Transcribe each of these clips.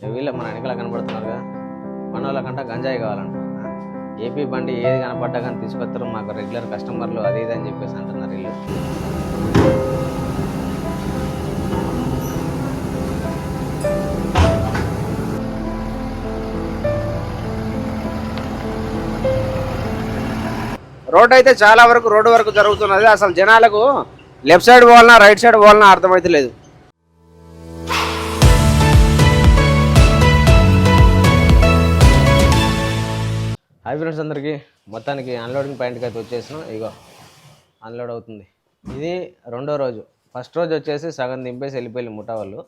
వీళ్ళ మన వెనకాల కనబడుతున్నారుగా మన వాళ్ళకంట గంజాయి కావాలంట. ఏపీ బండి ఏది కనపడ్డా కానీ తీసుకొస్తారు మాకు రెగ్యులర్ కస్టమర్లు అది ఇది అని చెప్పేసి అంటున్నారు వీళ్ళు. రోడ్ అయితే చాలా వరకు రోడ్డు వరకు జరుగుతున్నది. అసలు జనాలకు లెఫ్ట్ సైడ్ పోవాలన్నా రైట్ సైడ్ పోవాలన్నా అర్థమైతే లేదు. హాయ్ ఫ్రెండ్స్ అందరికీ. మొత్తానికి అన్లోడింగ్ పాయింట్కి అయితే వచ్చేసినాం. ఇగో అన్లోడ్ అవుతుంది. ఇది రెండో రోజు. ఫస్ట్ రోజు వచ్చేసి సగం దింపేసి వెళ్ళిపోయి ముఠా వాళ్ళు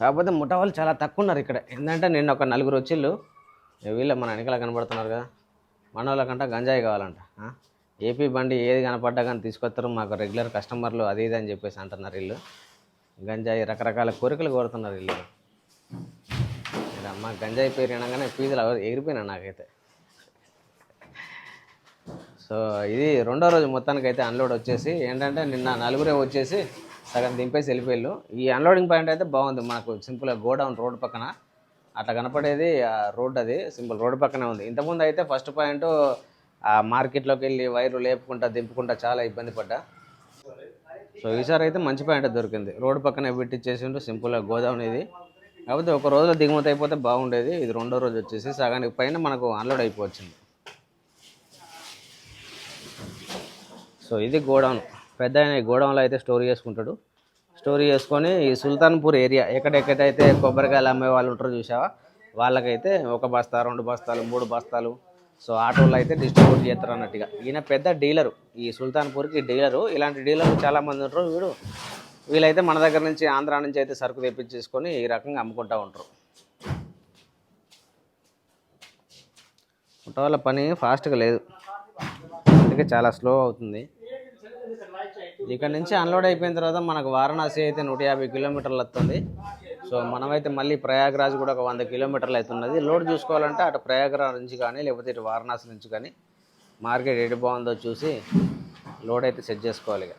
కాకపోతే ముఠా వాళ్ళు చాలా తక్కువ ఉన్నారు ఇక్కడ. ఏంటంటే నిన్న ఒక నలుగురు వచ్చిళ్ళు. వీళ్ళు మన వెనకాల కనబడుతున్నారు కదా. మన వాళ్ళకంట గంజాయి కావాలంట. ఏపీ బండి ఏది కనపడ్డా కానీ తీసుకొస్తారు. మాకు రెగ్యులర్ కస్టమర్లు అది ఇది అని చెప్పేసి అంటున్నారు వీళ్ళు. గంజాయి రకరకాల కోరికలు కోరుతున్నారు వీళ్ళు. అమ్మ గంజాయి పేరు వినగానే ఫీజులు ఎగిరిపోయినా నాకైతే. సో ఇది రెండో రోజు మొత్తానికి అయితే అన్లోడ్ వచ్చేసి ఏంటంటే నిన్న నలుగురే వచ్చేసి సగం దింపేసి వెళ్ళిపోయారు ఈ అన్లోడింగ్ పాయింట్ అయితే బాగుంది మనకు సింపుల్గా గోడౌన్ రోడ్ పక్కన. అట్లా కనపడేది ఆ రోడ్ అది సింపుల్ రోడ్ పక్కనే ఉంది. ఇంతకుముందు అయితే ఫస్ట్ పాయింట్ ఆ మార్కెట్లోకి వెళ్ళి వైరు లేపుకుంటా దింపుకుంటా చాలా ఇబ్బంది పడ్డా. సో ఈసారి అయితే మంచి పాయింట్ దొరికింది. రోడ్డు పక్కనే పెట్టించేసిండు సింపుల్గా గోదావరి ఇది. కాకపోతే ఒక రోజులో దిగుమతి అయిపోతే బాగుండేది. ఇది రెండో రోజు వచ్చేసి సగానికి పైన మనకు అన్లోడ్ అయిపోవచ్చింది. సో ఇది గోడౌన్. పెద్ద ఆయన గోడౌన్లో అయితే స్టోర్ చేసుకుంటాడు. స్టోర్ చేసుకొని ఈ సుల్తాన్పూర్ ఏరియా ఎక్కడెక్కడైతే కొబ్బరికాయలు అమ్మే వాళ్ళు ఉంటారో చూసావా వాళ్ళకైతే ఒక బస్తా రెండు బస్తాలు మూడు బస్తాలు. సో ఆటోలు అయితే డిస్ట్రిబ్యూట్ చేస్తారు అన్నట్టుగా. ఈయన పెద్ద డీలరు. ఈ సుల్తాన్పూర్కి డీలరు. ఇలాంటి డీలర్లు చాలామంది ఉంటారు. వీడు వీళ్ళైతే మన దగ్గర నుంచి ఆంధ్రా నుంచి అయితే సరుకు తెప్పించేసుకొని ఈ రకంగా అమ్ముకుంటూ ఉంటారు. ఉంటా వాళ్ళ పని ఫాస్ట్గా లేదు. అందుకే చాలా స్లో అవుతుంది. ఇక్కడ నుంచి అన్లోడ్ అయిపోయిన తర్వాత మనకు వారణాసి అయితే నూట యాభై కిలోమీటర్లు వస్తుంది. సో మనమైతే మళ్ళీ ప్రయాగరాజ్ కూడా ఒక వంద కిలోమీటర్లు అవుతున్నది. లోడ్ చూసుకోవాలంటే అటు ప్రయాగరాజ్ నుంచి కానీ లేకపోతే ఇటు వారణాసి నుంచి కానీ మార్కెట్ ఎటు బాగుందో చూసి లోడ్ అయితే సెట్ చేసుకోవాలి ఇక.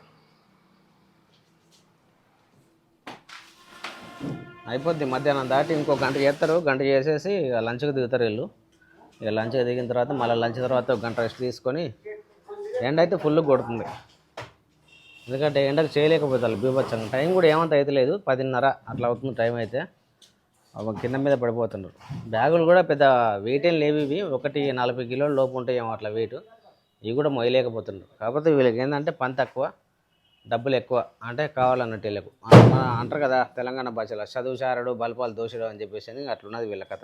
అయిపోద్ది మధ్యాహ్నం దాటి ఇంకో గంట చేస్తారు. గంట చేసేసి లంచ్కి దిగుతారు వీళ్ళు. ఇక లంచ్కి దిగిన తర్వాత మళ్ళీ లంచ్ తర్వాత ఒక గంట రెస్ట్ తీసుకొని ఎండ అయితే ఫుల్ కొడుతుంది. ఎందుకంటే ఎండకు చేయలేకపోతారు బీభత్సంగా. టైం కూడా ఏమంత అవుతలేదు పదిన్నర అట్లా అవుతుంది టైం అయితే. కింద మీద పడిపోతున్నారు. బ్యాగులు కూడా పెద్ద వెయిట్ ఏం లేవు ఇవి. ఒకటి నలభై కిలోల లోపు ఉంటాయేమో అట్లా వెయిట్ ఇవి కూడా మొయ్యలేకపోతున్నారు. కాకపోతే వీళ్ళకి ఏంటంటే పని తక్కువ డబ్బులు ఎక్కువ అంటే కావాలన్నట్టు వీళ్ళకు. మన అంటారు కదా తెలంగాణ భాషలో చదువు చారడు బల్పాలు దోషడు అని చెప్పేసి అట్లున్నది వీళ్ళ కథ.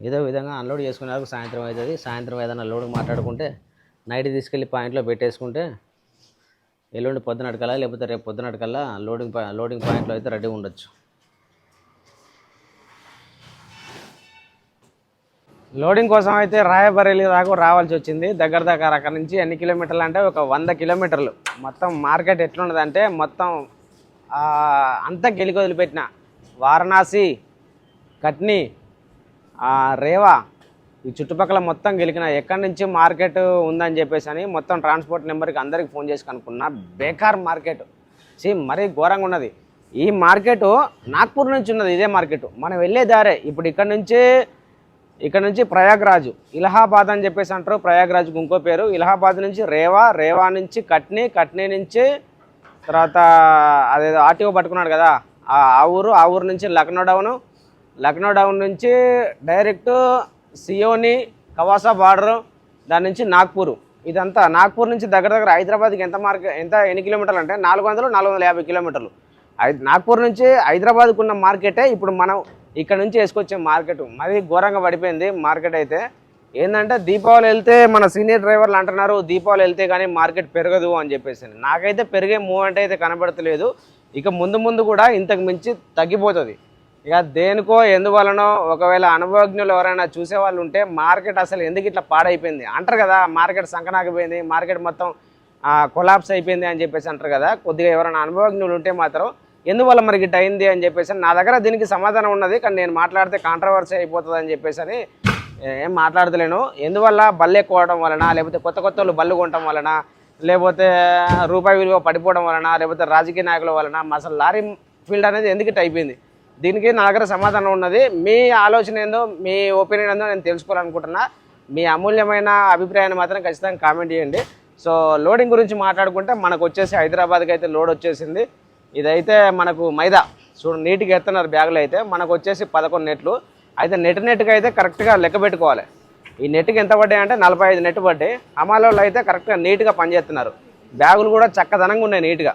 ఏదో విధంగా అన్లోడ్ చేసుకునే వరకు సాయంత్రం అవుతుంది. సాయంత్రం ఏదైనా లోడ్ మాట్లాడుకుంటే నైట్ తీసుకెళ్ళి పాయింట్లో పెట్టేసుకుంటే ఎల్లుండి పొద్దునటికల్లా లేకపోతే రేపు పొద్దునటికల్లా లోడింగ్ పా- లోడింగ్ పాయింట్లో అయితే రెడీ ఉండొచ్చు. లోడింగ్ కోసం అయితే రాయబరేలి దాకా రావాల్సి వచ్చింది. దగ్గర దగ్గర అక్కడ నుంచి ఎన్ని కిలోమీటర్లు అంటే ఒక వంద కిలోమీటర్లు. మొత్తం మార్కెట్ ఎట్లున్నదంటే మొత్తం అంతా గెలికి వదిలిపెట్టిన వారణాసి కట్నీ రేవా ఈ చుట్టుపక్కల మొత్తం గెలికిన ఎక్కడి నుంచి మార్కెట్ ఉందని చెప్పేసి అని మొత్తం ట్రాన్స్పోర్ట్ నెంబర్కి అందరికి ఫోన్ చేసి కనుక్కున్నా బేకార్ మార్కెట్. సి మరీ ఘోరంగా ఉన్నది. ఈ మార్కెట్ నాగ్పూర్ నుంచి ఉన్నది ఇదే మార్కెట్. మనం వెళ్ళే దారే. ఇప్పుడు ఇక్కడ నుంచి ఇక్కడ నుంచి ప్రయాగ్రాజు. ఇలహాబాద్ అని చెప్పేసి అంటారు ప్రయాగ్రాజ్కి ఇంకో పేరు. ఇలహాబాద్ నుంచి రేవా రేవా నుంచి కట్నీ కట్నీ నుంచి తర్వాత అదేదో ఆర్టీఓ పట్టుకున్నాడు కదా. ఆ ఆ ఊరు ఆ ఊరు నుంచి లక్నో డౌను లక్నో డౌన్ నుంచి డైరెక్ట్ సియోని కవాసా బార్డర్ దాని నుంచి నాగ్పూర్. ఇదంతా నాగ్పూర్ నుంచి దగ్గర దగ్గర హైదరాబాద్కి ఎంత మార్కెట్ ఎంత ఎన్ని కిలోమీటర్లు అంటే నాలుగు వందలు నాలుగు వందల యాభై కిలోమీటర్లు. నాగ్పూర్ నుంచి హైదరాబాద్కు ఉన్న మార్కెటే ఇప్పుడు మనం ఇక్కడ నుంచి వేసుకొచ్చే మార్కెట్. మరీ ఘోరంగా పడిపోయింది మార్కెట్ అయితే. ఏంటంటే దీపావళి వెళ్తే మన సీనియర్ డ్రైవర్లు అంటున్నారు దీపావళి వెళ్తే కానీ మార్కెట్ పెరగదు అని చెప్పేసి నాకైతే పెరిగే మూమెంట్ అయితే కనబడతలేదు. ఇక ముందు ముందు కూడా ఇంతకు మించి తగ్గిపోతుంది. ఇక దేనికో ఎందువలనో ఒకవేళ అనుభవజ్ఞులు ఎవరైనా చూసే వాళ్ళు ఉంటే మార్కెట్ అసలు ఎందుకు ఇట్లా పాడైపోయింది? అంటారు కదా మార్కెట్ సంకనాకపోయింది మార్కెట్ మొత్తం కొలాప్స్ అయిపోయింది అని చెప్పేసి అంటారు కదా కొద్దిగా ఎవరైనా అనుభవజ్ఞులు ఉంటే మాత్రం ఎందువల్ల మరి ఇట్లా అయింది అని చెప్పేసి నా దగ్గర దీనికి సమాధానం ఉన్నది కానీ నేను మాట్లాడితే కాంట్రవర్సీ అయిపోతుంది అని చెప్పేసి అని ఏం మాట్లాడతలేను. ఎందువల్ల బళ్ళు ఎక్కువ అవడం వలన లేకపోతే కొత్త కొత్త వాళ్ళు బళ్ళు కొనడం వలన లేకపోతే రూపాయి విలువ పడిపోవడం వలన లేకపోతే రాజకీయ నాయకుల వలన అసలు లారీ ఫీల్డ్ అనేది ఎందుకు ఇట్లా అయిపోయింది? దీనికి నా దగ్గర సమాధానం ఉన్నది. మీ ఆలోచన ఏందో మీ ఒపీనియన్ ఏందో నేను తెలుసుకోవాలనుకుంటున్నా. మీ అమూల్యమైన అభిప్రాయాన్ని మాత్రం ఖచ్చితంగా కామెంట్ చేయండి. సో లోడింగ్ గురించి మాట్లాడుకుంటే మనకు వచ్చేసి హైదరాబాద్కి అయితే లోడ్ వచ్చేసింది. ఇదైతే మనకు మైదా. చూడు నీట్గా ఎత్తున్నారు బ్యాగులు అయితే. మనకు వచ్చేసి పదకొండు నెట్లు. అయితే నెట్ నెట్గా అయితే కరెక్ట్గా లెక్క పెట్టుకోవాలి. ఈ నెట్కి ఎంత పడ్డాయి అంటే నలభై ఐదు నెట్ పడ్డాయి. అమాలోళ్ళు అయితే కరెక్ట్గా నీట్గా పనిచేస్తున్నారు. బ్యాగులు కూడా చక్కదనంగా ఉన్నాయి నీట్గా.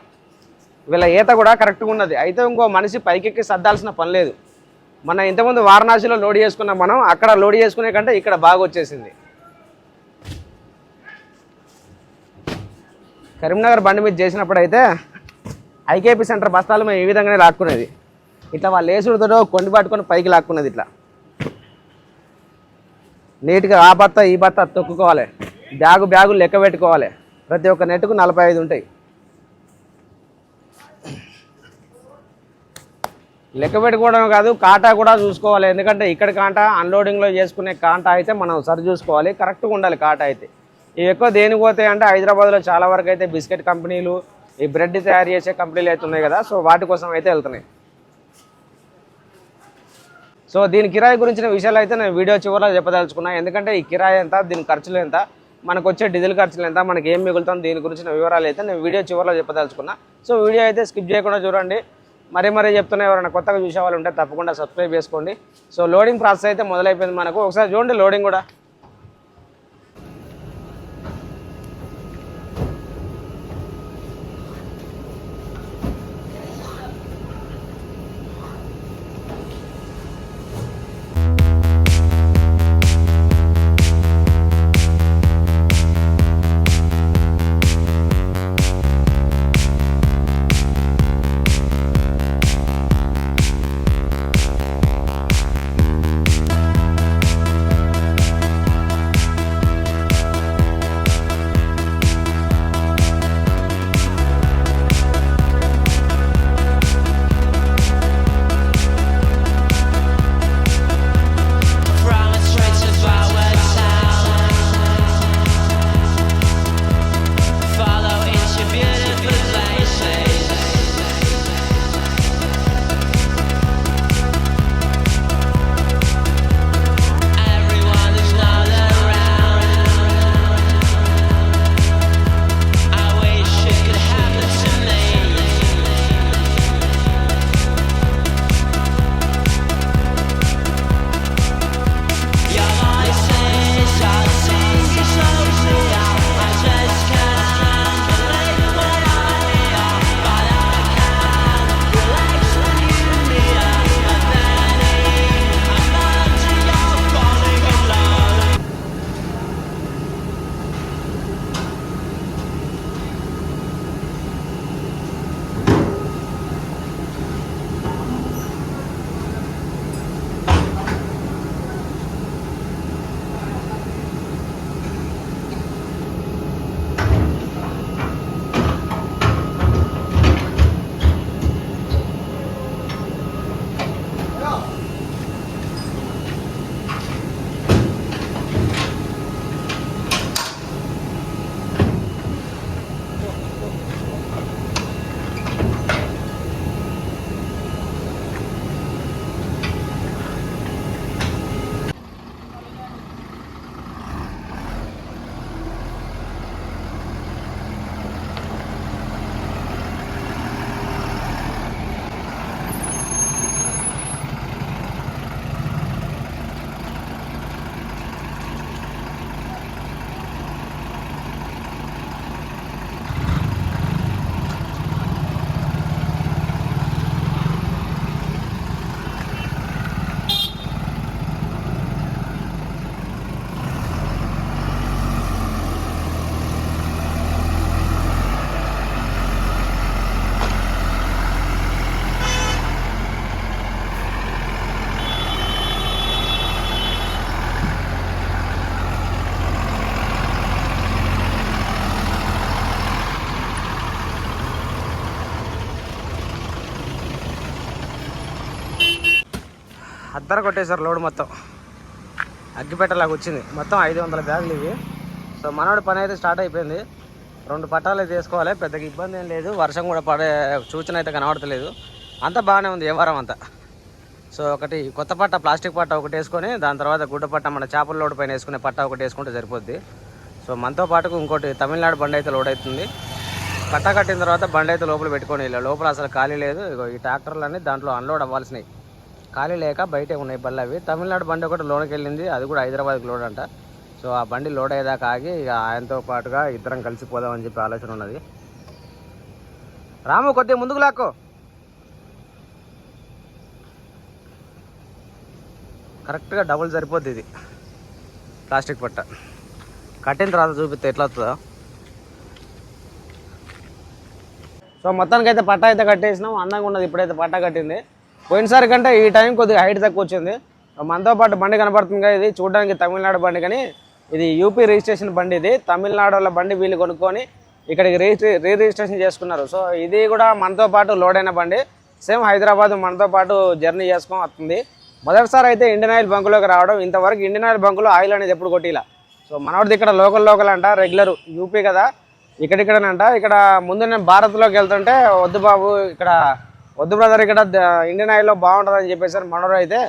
వీళ్ళ ఈత కూడా కరెక్ట్గా ఉన్నది. అయితే ఇంకో మనిషి పైకెక్కి సర్దాల్సిన పని లేదు. మన ఇంతకుముందు వారణాసిలో లోడ్ చేసుకున్నాం మనం అక్కడ లోడ్ చేసుకునే కంటే ఇక్కడ బాగా వచ్చేసింది. కరీంనగర్ బండి మీద చేసినప్పుడు అయితే ఐకేపీ సెంటర్ బస్తాలు మేము ఈ విధంగానే లాక్కునేది. ఇట్లా వాళ్ళు లేసుడుతో కొండి పట్టుకొని పైకి లాక్కున్నది ఇట్లా. నీట్గా ఆ బత్త ఈ బత్త తొక్కుకోవాలి. బ్యాగు బ్యాగు లెక్క పెట్టుకోవాలి. ప్రతి ఒక్క నెట్టుకు నలభై ఐదు ఉంటాయి. లెక్క పెట్టుకోవడం కాదు కాటా కూడా చూసుకోవాలి. ఎందుకంటే ఇక్కడ కాంటా అన్లోడింగ్లో చేసుకునే కాంటా అయితే మనం సరి చూసుకోవాలి కరెక్ట్గా ఉండాలి కాటా అయితే. ఇవి ఎక్కువ దేనికి పోతాయి అంటే హైదరాబాద్లో చాలా వరకు అయితే బిస్కెట్ కంపెనీలు ఈ బ్రెడ్ తయారు చేసే కంపెనీలు అయితే ఉన్నాయి కదా సో వాటి కోసం అయితే వెళ్తున్నాయి. సో దీని కిరాయి గురించిన విషయాలు అయితే నేను వీడియో చివరిలో చెప్పదలుచుకున్నా. ఎందుకంటే ఈ కిరాయి ఎంత దీని ఖర్చులు ఎంత మనకు వచ్చే డీజిల్ ఖర్చులు ఎంత మనకి ఏం మిగులుతుంది దీని గురించిన వివరాలు అయితే నేను వీడియో చివరిలో చెప్పదలుచుకున్నా. సో వీడియో అయితే స్కిప్ చేయకుండా చూడండి. మరీ మరీ చెప్తున్నా ఎవరైనా కొత్తగా చూసే వాళ్ళు ఉంటే తప్పకుండా సబ్స్క్రైబ్ చేసుకోండి. సో లోడింగ్ ప్రాసెస్ అయితే మొదలైపోయింది మనకు. ఒకసారి చూడండి లోడింగ్ కూడా. అద్దర కొట్టేశారు లోడ్ మొత్తం. అగ్గిపెట్టలాగా వచ్చింది. మొత్తం ఐదు వందల బ్యాగులు ఇవి. సో మనోడి పని అయితే స్టార్ట్ అయిపోయింది. రెండు పట్టాలు అయితే వేసుకోవాలి. పెద్దగా ఇబ్బంది ఏం లేదు. వర్షం కూడా పడే సూచన అయితే కనబడతలేదు. అంతా బాగానే ఉంది వ్యవహారం అంతా. సో ఒకటి కొత్త పట్ట ప్లాస్టిక్ పట్ట ఒకటి వేసుకొని దాని తర్వాత గుడ్డ పట్ట మన చేపల లోడ్ పైన వేసుకునే పట్ట ఒకటి వేసుకుంటే సరిపోద్ది. సో మనతో పాటుకు ఇంకోటి తమిళనాడు బండి అయితే లోడ్ అవుతుంది. పట్ట కట్టిన తర్వాత బండి అయితే లోపల పెట్టుకొని లోపల అసలు ఖాళీ లేదు. ఇగో ఈ ట్రాక్టర్లన్నీ దాంట్లో అన్లోడ్ అవ్వాల్సినవి ఖాళీ లేక బయటే ఉన్నాయి బళ్ళు అవి తమిళనాడు బండి ఒకటి లోనికి వెళ్ళింది అది కూడా హైదరాబాద్కి లోడ్ అంట. సో ఆ బండి లోడ్ అయ్యేదాకా ఆగి ఇక ఆయనతో పాటుగా ఇద్దరం కలిసిపోదామని చెప్పి ఆలోచన ఉన్నది. రాము కొద్దిగా ముందుకు లాక్కో. కరెక్ట్గా డబుల్ సరిపోద్ది ఇది. ప్లాస్టిక్ పట్ట. కట్టిన తర్వాత చూపిస్తే ఎట్లా వస్తుందో. సో మొత్తానికి అయితే పట్ట అయితే కట్టేసినాం. అందంగా ఉన్నది. ఇప్పుడైతే పట్ట కట్టింది. పోయినసారి కంటే ఈ టైం కొద్దిగా హైట్ తక్కువ వచ్చింది. మనతో పాటు బండి కనపడుతుంది ఇది చూడడానికి తమిళనాడు బండి కానీ ఇది యూపీ రిజిస్ట్రేషన్ బండి ఇది. తమిళనాడు వాళ్ళ బండి వీళ్ళు కొనుక్కొని ఇక్కడికి రిజిస్ట్రే రీ రిజిస్ట్రేషన్ చేసుకున్నారు. సో ఇది కూడా మనతో పాటు లోడ్ అయిన బండి. సేమ్ హైదరాబాద్ మనతో పాటు జర్నీ చేసుకొని వస్తుంది. మొదటిసారి అయితే ఇండియన్ ఆయిల్ బంకులోకి రావడం ఇంతవరకు ఇండియన్ ఆయిల్ బంకులో ఆయిల్ అనేది ఎప్పుడు కొట్టిలా. సో మనవాడిది ఇక్కడ లోకల్ లోకల్ అంట రెగ్యులర్ యూపీ కదా. ఇక్కడిక్కడనంట. ఇక్కడ ముందు నేను భారత్లోకి వెళ్తుంటే వద్దు బాబు ఇక్కడ వద్దు బ్రదర్ ఇక్కడ ఇండియన్ ఆయిల్లో బాగుంటుందని చెప్పేసి మనోడు అయితే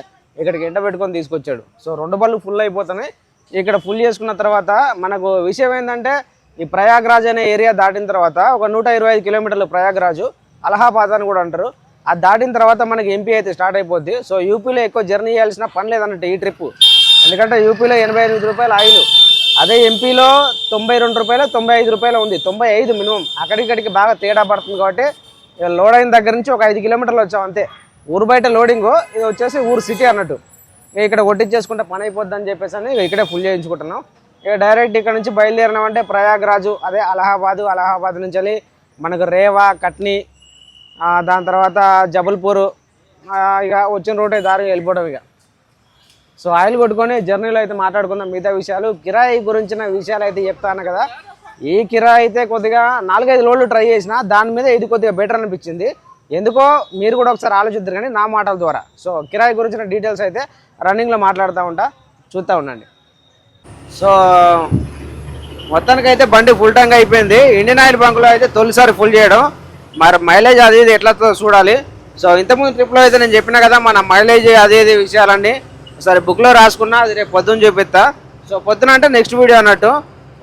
ఇక్కడికి ఎండ పెట్టుకొని తీసుకొచ్చాడు. సో రెండు బళ్ళు ఫుల్ అయిపోతున్నాయి. ఇక్కడ ఫుల్ చేసుకున్న తర్వాత మనకు విషయం ఏంటంటే ఈ ప్రయాగ్రాజ్ అనే ఏరియా దాటిన తర్వాత ఒక నూట ఇరవై ఐదు కిలోమీటర్లు ప్రయాగ్రాజు అలహాబాద్ అని కూడా అంటారు. అది దాటిన తర్వాత మనకి ఎంపీ అయితే స్టార్ట్ అయిపోద్ది. సో యూపీలో ఎక్కువ జర్నీ చేయాల్సిన పని లేదన్నట్టు ఈ ట్రిప్ ఎందుకంటే యూపీలో ఎనభై ఎనిమిది రూపాయలు ఆయిల్. అదే ఎంపీలో తొంభై రెండు రూపాయలు తొంభై ఐదు రూపాయలు ఉంది. తొంభై ఐదు మినిమం. అక్కడిక్కడికి బాగా తేడా పడుతుంది కాబట్టి లోడ్ అయిన దగ్గర నుంచి ఒక ఐదు కిలోమీటర్లు వచ్చాం అంతే. ఊరు బయట లోడింగ్ ఇది వచ్చేసి ఊరు సిటీ అన్నట్టు. ఇక్కడ కొట్టించేసుకుంటే పని అయిపోద్ది అని చెప్పేసి అని ఇక్కడే ఫుల్ చేయించుకుంటున్నాం. ఇక డైరెక్ట్ ఇక్కడ నుంచి బయలుదేరినామంటే ప్రయాగ్రాజు అదే అలహాబాదు అలహాబాద్ నుంచి వెళ్ళి మనకు రేవా కట్నీ దాని తర్వాత జబల్పూరు ఇక వచ్చిన రోడ్ దారి వెళ్ళిపోవడం ఇక. సో ఆయిల్ కొట్టుకొని జర్నీలో అయితే మాట్లాడుకుందాం మిగతా విషయాలు. కిరాయి గురించిన విషయాలు అయితే చెప్తాను కదా. ఈ కిరాయి అయితే కొద్దిగా నాలుగైదు లోడ్లు ట్రై చేసిన దాని మీద ఇది కొద్దిగా బెటర్ అనిపించింది. ఎందుకో మీరు కూడా ఒకసారి ఆలోచిద్దరు కానీ నా మాటల ద్వారా. సో కిరాయి గురించిన డీటెయిల్స్ అయితే రన్నింగ్లో మాట్లాడుతూ ఉంటా. చూస్తూ ఉండండి. సో మొత్తానికి అయితే బండి ఫుల్ ట్యాంక్ అయిపోయింది. ఇండియన్ ఆయిల్ బంక్లో అయితే తొలిసారి ఫుల్ చేయడం. మరి మైలేజ్ అది ఇది ఎట్లా చూడాలి. సో ఇంతకుముందు ట్రిప్లో అయితే నేను చెప్పిన కదా మన మైలేజ్ అది ఇది విషయాలన్నీ. సరే బుక్లో రాసుకున్నా అది రేపు పొద్దున్న చూపిస్తా. సో పొద్దున అంటే నెక్స్ట్ వీడియో అన్నట్టు.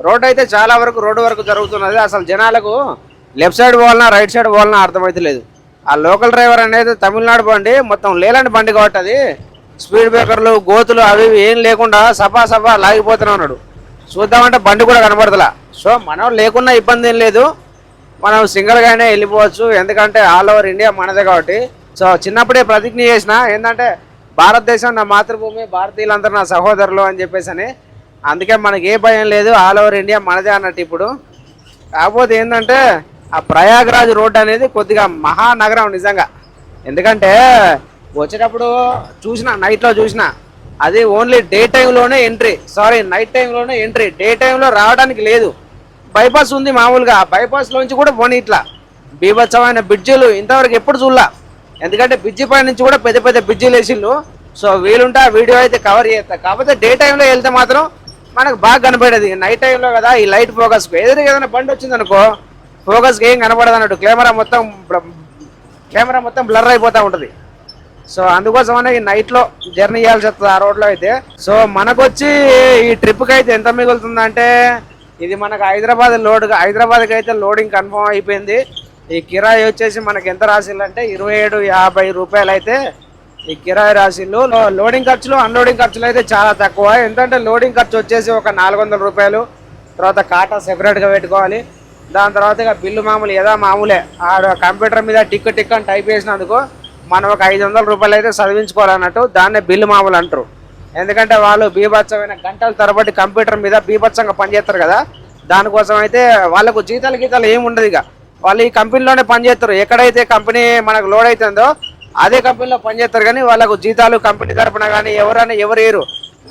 రోడ్ అయితే చాలా వరకు రోడ్డు వరకు జరుగుతున్నది. అసలు జనాలకు లెఫ్ట్ సైడ్ పోవాలన్నా రైట్ సైడ్ పోవాలన్నా అర్థమవుతలేదు ఆ లోకల్ డ్రైవర్ అనేది తమిళనాడు బండి మొత్తం లేలాంటి బండి కాబట్టి అది. స్పీడ్ బ్రేకర్లు గోతులు అవి ఇవి ఏం లేకుండా సఫా సఫా లాగిపోతూనే ఉన్నాడు. చూద్దామంటే బండి కూడా కనబడతలా. సో మనం లేకున్నా ఇబ్బంది ఏం లేదు. మనం సింగిల్గానే వెళ్ళిపోవచ్చు. ఎందుకంటే ఆల్ ఓవర్ ఇండియా మనదే కాబట్టి. సో చిన్నప్పుడే ప్రతిజ్ఞ చేసిన ఏంటంటే భారతదేశం నా మాతృభూమి భారతీయులందరూ నా సహోదరులు అని చెప్పేసి అని అందుకే మనకి ఏ భయం లేదు ఆల్ ఓవర్ ఇండియా మనదే అన్నట్టు ఇప్పుడు. కాకపోతే ఏంటంటే ఆ ప్రయాగ్రాజ్ రోడ్ అనేది కొద్దిగా మహానగరం నిజంగా. ఎందుకంటే వచ్చేటప్పుడు చూసిన నైట్లో చూసిన అది ఓన్లీ డే టైంలోనే ఎంట్రీ సారీ నైట్ టైంలోనే ఎంట్రీ డే టైంలో రావడానికి లేదు. బైపాస్ ఉంది మామూలుగా. బైపాస్ లోంచి కూడా పోనీ ఇట్లా. బీభత్సమైన బ్రిడ్జిలు ఇంతవరకు ఎప్పుడు చూడలా. ఎందుకంటే బ్రిడ్జి పై నుంచి కూడా పెద్ద పెద్ద బ్రిడ్జిలు వేసిండ్రు. సో వీలుంటే ఆ వీడియో అయితే కవర్ చేస్తా. కాకపోతే డే టైంలో వెళ్తే మాత్రం మనకు బాగా కనపడేది. నైట్ టైంలో కదా ఈ లైట్ ఫోకస్ ఎదురు ఏదైనా బండి వచ్చింది అనుకో ఫోకస్కి ఏం కనపడదు అన్నట్టు. కెమెరా మొత్తం కెమెరా మొత్తం బ్లర్ అయిపోతూ ఉంటుంది. సో అందుకోసమనే ఈ నైట్లో జర్నీ చేయాల్సి వస్తుంది ఆ రోడ్లో అయితే. సో మనకొచ్చి ఈ ట్రిప్కి అయితే ఎంత మిగులుతుందంటే ఇది మనకు హైదరాబాద్ లోడ్ హైదరాబాద్కి అయితే లోడింగ్ కన్ఫర్మ్ అయిపోయింది. ఈ కిరాయి వచ్చేసి మనకి ఎంత రాసిల్లంటే ఇరవై ఏడు యాభై రూపాయలు అయితే ఈ కిరాయి రాసిల్లు లోడింగ్ ఖర్చులు అన్లోడింగ్ ఖర్చులు అయితే చాలా తక్కువ. ఎందుకంటే లోడింగ్ ఖర్చు వచ్చేసి ఒక నాలుగు వందల రూపాయలు. తర్వాత కాటా సెపరేట్గా పెట్టుకోవాలి. దాని తర్వాత ఇక బిల్లు మామూలు ఏదో మామూలే. ఆడ కంప్యూటర్ మీద టిక్ టిక్ అని టైప్ చేసినందుకు మనం ఒక ఐదు వందల రూపాయలు అయితే చదివించుకోవాలన్నట్టు దాన్నే బిల్లు మామూలు అంటారు. ఎందుకంటే వాళ్ళు బీభత్సమైన గంటల తరబడి కంప్యూటర్ మీద బీభత్సంగా పనిచేస్తారు కదా. దానికోసం అయితే వాళ్ళకు జీతాలు గీతాలు ఏమి ఉండదు ఇక. వాళ్ళు ఈ కంపెనీలోనే పనిచేస్తారు ఎక్కడైతే కంపెనీ మనకు లోడ్ అవుతుందో అదే కంపెనీలో పనిచేస్తారు కానీ వాళ్ళకు జీతాలు కంపెనీ తరపున కానీ ఎవరైనా ఎవరు వేయరు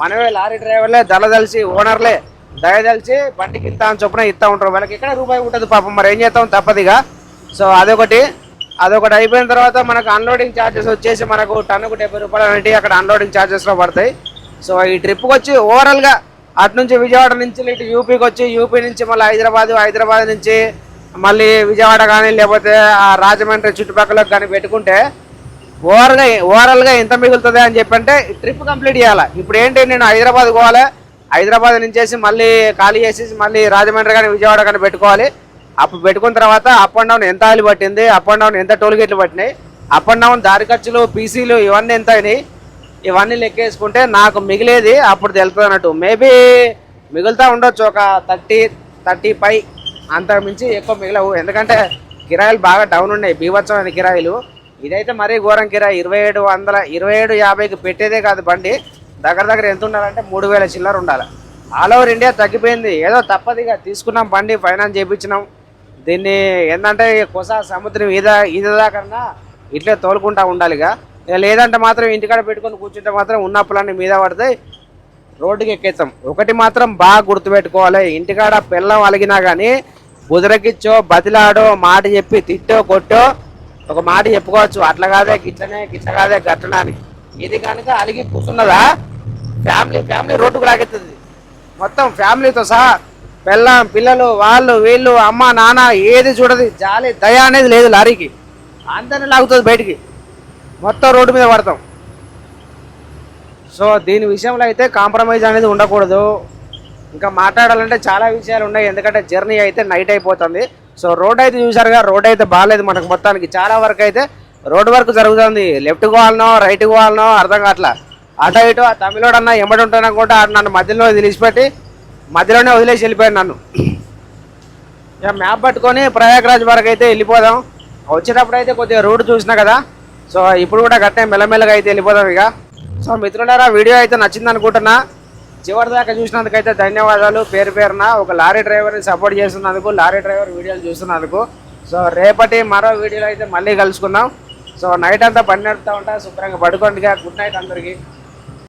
మనమే లారీ డ్రైవర్లే దళదలిసి ఓనర్లే దయదలిచి బండికి ఇస్తా అని చొప్పున ఇస్తా ఉంటారు. వాళ్ళకి ఎక్కడ రూపాయి ఉంటుంది పాపం మరి ఏం చేస్తాం తప్పదిగా. సో అదొకటి. అదొకటి అయిపోయిన తర్వాత మనకు అన్లోడింగ్ ఛార్జెస్ వచ్చేసి మనకు టన్నుకు డెబ్బై రూపాయలు అనేవి అక్కడ అన్లోడింగ్ ఛార్జెస్లో పడతాయి. సో ఈ ట్రిప్కి వచ్చి ఓవరాల్గా అటు నుంచి విజయవాడ నుంచి ఇటు యూపీకి వచ్చి యూపీ నుంచి మళ్ళీ హైదరాబాద్ హైదరాబాద్ నుంచి మళ్ళీ విజయవాడ కానీ లేకపోతే ఆ రాజమండ్రి చుట్టుపక్కల కానీ పెట్టుకుంటే ఓవర్గా ఓవరాల్గా ఎంత మిగులుతుంది అని చెప్పంటే ట్రిప్ కంప్లీట్ చేయాలి. ఇప్పుడు ఏంటి నేను హైదరాబాద్ పోవాలి. హైదరాబాద్ నుంచేసి మళ్ళీ ఖాళీ చేసేసి మళ్ళీ రాజమండ్రి కానీ విజయవాడ కానీ పెట్టుకోవాలి. అప్పుడు పెట్టుకున్న తర్వాత అప్ అండ్ డౌన్ ఎంత ఆయిల్ పట్టింది అప్ అండ్ డౌన్ ఎంత టోల్ గేట్లు పట్టినాయి అప్ అండ్ డౌన్ దారి ఖర్చులు పీసీలు ఇవన్నీ ఎంత అయినాయి ఇవన్నీ లెక్కేసుకుంటే నాకు మిగిలేది అప్పుడు తెలుస్తుంది అన్నట్టు. మేబీ మిగులుతా ఉండొచ్చు ఒక థర్టీ థర్టీ ఫైవ్ అంతకు మించి ఎక్కువ మిగిలవు. ఎందుకంటే కిరాయిలు బాగా డౌన్ ఉన్నాయి బీభత్సమైన కిరాయిలు. ఇదైతే మరీ ఘోరం కిరా. ఇరవై ఏడు వందల ఇరవై ఏడు యాభైకి పెట్టేదే కాదు బండి. దగ్గర దగ్గర ఎంత ఉండాలంటే మూడు వేల చిల్లర ఉండాలి. ఆల్ ఓవర్ ఇండియా తగ్గిపోయింది. ఏదో తప్పదిగా తీసుకున్నాం బండి ఫైనాన్స్ చేయించినాం. దీన్ని ఏంటంటే కొస సముద్రం ఈద ఈదదాకన్నా ఇట్లే తోలుకుంటా ఉండాలిగా లేదంటే మాత్రం ఇంటికాడ పెట్టుకొని కూర్చుంటే మాత్రం ఉన్నప్పులన్నీ మీద పడతాయి. రోడ్డుకి ఎక్కేస్తాం. ఒకటి మాత్రం బాగా గుర్తుపెట్టుకోవాలి. ఇంటికాడ పిల్లం అలిగినా కానీ కుదరకిచ్చో బతిలాడో మాట చెప్పి తిట్టో కొట్టో ఒక మాట చెప్పుకోవచ్చు. అట్లా కాదే గిట్లనే గిట్ల కాదే గట్టనా అని ఇది కనుక అలిగి కూర్చున్నదా? ఫ్యామిలీ ఫ్యామిలీ రోడ్డుకు లాగెత్తుంది. మొత్తం ఫ్యామిలీతో సహా పిల్లం పిల్లలు వాళ్ళు వీళ్ళు అమ్మ నాన్న ఏది చూడదు జాలి దయ అనేది లేదు లారీకి. అందరిని లాగుతుంది బయటికి. మొత్తం రోడ్డు మీద పడతాం. సో దీని విషయంలో అయితే కాంప్రమైజ్ అనేది ఉండకూడదు. ఇంకా మాట్లాడాలంటే చాలా విషయాలు ఉన్నాయి. ఎందుకంటే జర్నీ అయితే నైట్ అయిపోతుంది. సో రోడ్ అయితే చూసారుగా రోడ్ అయితే బాగాలేదు మనకు మొత్తానికి. చాలా వరకు అయితే రోడ్ వర్క్ జరుగుతుంది. లెఫ్ట్ పోవాలనో రైట్ పోవాలనో అర్థం కావట్లా. అటో ఇటో ఆ తమిళోడు అన్న ఎమ్మడి కూడా నన్ను మధ్యలో వదిలిసిపెట్టి మధ్యలోనే వదిలేసి వెళ్ళిపోయాను నన్ను. ఇక మ్యాప్ పట్టుకొని ప్రయాగ్రాజ్ వరకు అయితే వెళ్ళిపోదాం. వచ్చేటప్పుడు అయితే కొద్దిగా రూట్ చూసినా కదా. సో ఇప్పుడు కూడా గట్టే మెల్లమెల్లగా అయితే వెళ్ళిపోదాం ఇక. సో మిత్రులారా వీడియో అయితే నచ్చింది అనుకుంటున్నా. చివరి దాకా చూసినందుకైతే ధన్యవాదాలు. పేరు పేరున ఒక లారీ డ్రైవర్ని సపోర్ట్ చేస్తున్నందుకు లారీ డ్రైవర్ వీడియోలు చూస్తున్నందుకు. సో రేపటి మరో వీడియోలో అయితే మళ్ళీ కలుసుకుందాం. సో నైట్ అంతా బండి నడుపుతూ ఉంటా. శుభ్రంగా పడుకోండిగా. గుడ్ నైట్ అందరికీ.